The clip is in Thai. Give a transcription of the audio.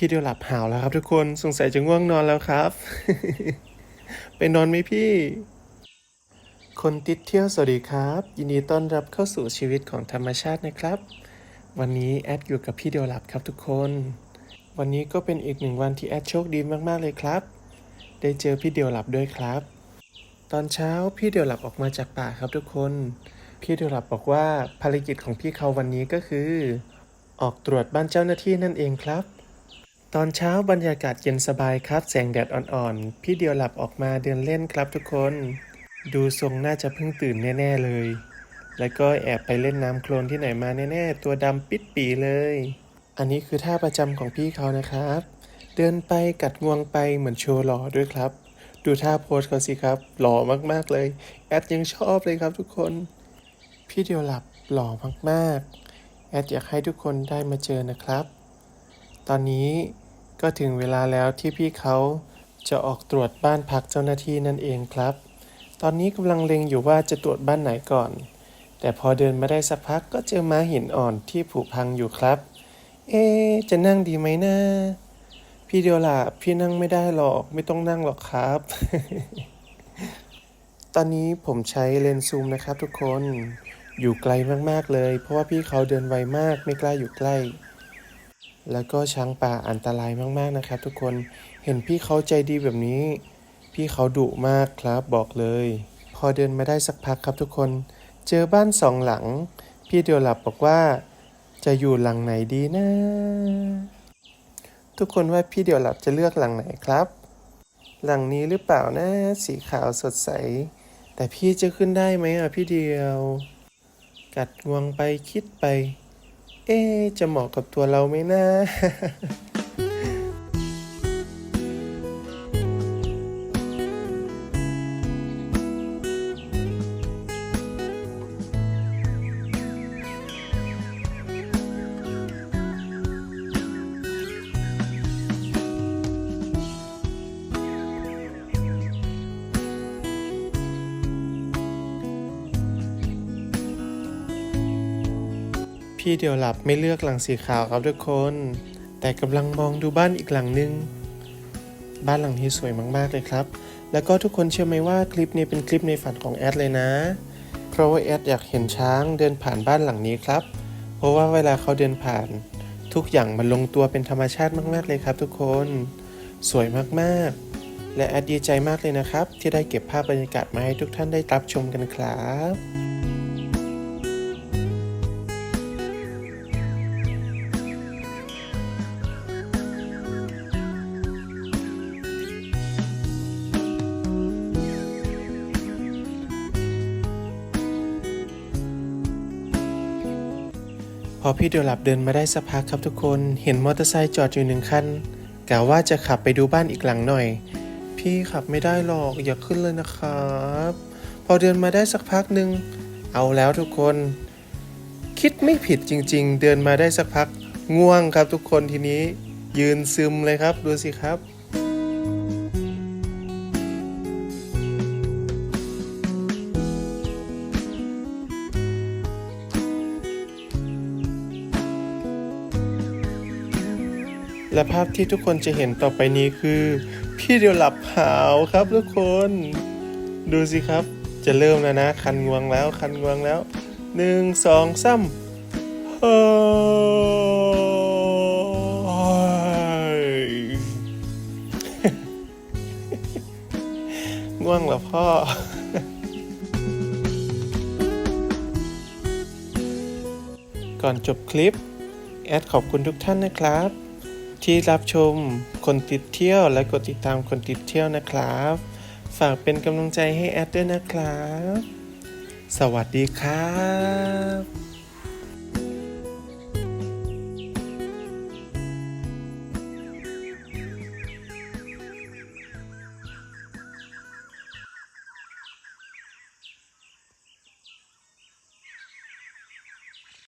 พี่เดียวหลับหาวแล้วครับทุกคนสงสัยจะง่วงนอนแล้วครับ ไปนอนไหมพี่ คนติดเที่ยวสวัสดีครับ ยินดีต้อนรับเข้าสู่ชีวิตของธรรมชาตินะครับ วันนี้แอดอยู่กับพี่เดียวหลับครับทุกคน วันนี้ก็เป็นอีกหนึ่งวันที่แอดโชคดีมากๆเลยครับ ได้เจอพี่เดียวหลับด้วยครับ ตอนเช้าพี่เดียวหลับออกมาจากป่าครับทุกคน พี่เดียวหลับบอกว่าภารกิจของพี่เขาวันนี้ก็คือ ออกตรวจบ้านเจ้าหน้าที่นั่นเองครับ ตอนเช้าบรรยากาศเย็นสบายครับ แสงแดดอ่อนๆ พี่เดียวหลับออกมาเดินเล่นครับทุกคน ดูทรงน่าจะเพิ่งตื่นแน่ ๆเลย แล้วก็แอบไปเล่นน้ำโคลนที่ไหนมาแน่ๆ ตัวดำปิดปีเลย อันนี้คือท่าประจำของพี่เขานะครับ เดินไปกัดงวงไปเหมือนโชว์หล่อด้วยครับ ดูท่าโพสเขาสิครับ หล่อมากๆเลย แอดยังชอบเลยครับทุกคน พี่เดียวหลับหล่อมากๆ แอดอยากให้ทุกคนได้มาเจอนะครับ ตอนนี้ก็ถึงเวลาแล้วที่พี่เขาจะออกตรวจบ้านพักเจ้าหน้าที่นั่นเองครับ ตอนนี้กำลังเล็งอยู่ว่าจะตรวจบ้านไหนก่อน แต่พอเดินมาได้สักพักก็เจอม้าหินอ่อนที่ผุพังอยู่ครับ เอ๊จะนั่งดีไหมนะ พี่เดียวล่ะพี่นั่งไม่ได้หรอกไม่ต้องนั่งหรอกครับ ตอนนี้ผมใช้เลนส์ซูมนะครับทุกคน อยู่ไกลมากๆเลย เพราะว่าพี่เขาเดินไวมากไม่กล้าอยู่ใกล้ แล้วก็ช้างป่าอันตรายมากๆนะครับ ทุกคนเห็นพี่เขาใจดีแบบนี้ พี่เขาดุมากครับบอกเลย พอเดินมาได้สักพักครับทุกคน เจอบ้านสองหลัง พี่เดียวหลับบอกว่า จะอยู่หลังไหนดีนะ ทุกคนว่าพี่เดียวหลับจะเลือกหลังไหนครับ หลังนี้หรือเปล่านะ สีขาวสดใส แต่พี่จะขึ้นได้ไหมอะพี่เดียว กัดงวงไปคิดไป เอ๊จะเหมาะกับตัวเราไหมนะ พี่เดียวหลับไม่เลือกหลังสีขาวครับทุกคน แต่กำลังมองดูบ้านอีกหลังนึง บ้านหลังนี้สวยมากๆเลยครับ แล้วก็ทุกคนเชื่อไหมว่าคลิปนี้เป็นคลิปในฝันของแอดเลยนะ เพราะว่าแอดอยากเห็นช้างเดินผ่านบ้านหลังนี้ครับ เพราะว่าเวลาเขาเดินผ่าน ทุกอย่างมันลงตัวเป็นธรรมชาติมาก ๆเลยครับ ทุกคน สวยมากๆ และแอดดีใจมากเลยนะครับ ที่ได้เก็บภาพบรรยากาศมาให้ทุกท่านได้รับชมกันครับ อพี่เดียวหลับเดินมาได้สักพักครับทุกคน เห็นมอเตอร์ไซค์จอดอยู่หนึ่งคันกะว่าจะขับไปดูบ้านอีกหลังหน่อย พี่ขับไม่ได้หรอกอย่าขึ้นเลยนะครับ พอเดินมาได้สักพักหนึ่งเอาแล้วทุกคน คิดไม่ผิดจริง ๆ เดินมาได้สักพักง่วงครับทุกคนทีนี้ยืนซึมเลยครับดูสิครับ และภาพที่ทุกคนจะเห็นต่อไปนี้คือ พี่เดียวหลับหาวครับทุกคน ดูสิครับ จะเริ่มแล้วนะ คันงวงแล้ว คันงวงแล้วหนึ่งสองสามเฮ้ยง่วงเหรอพ่อก่อนจบคลิป แอดขอบคุณทุกท่านนะครับ ที่รับชมคนติดเที่ยวและกดติดตามคนติดเที่ยวนะครับ ฝากเป็นกำลังใจให้แอดด้วยนะครับ สวัสดีครับ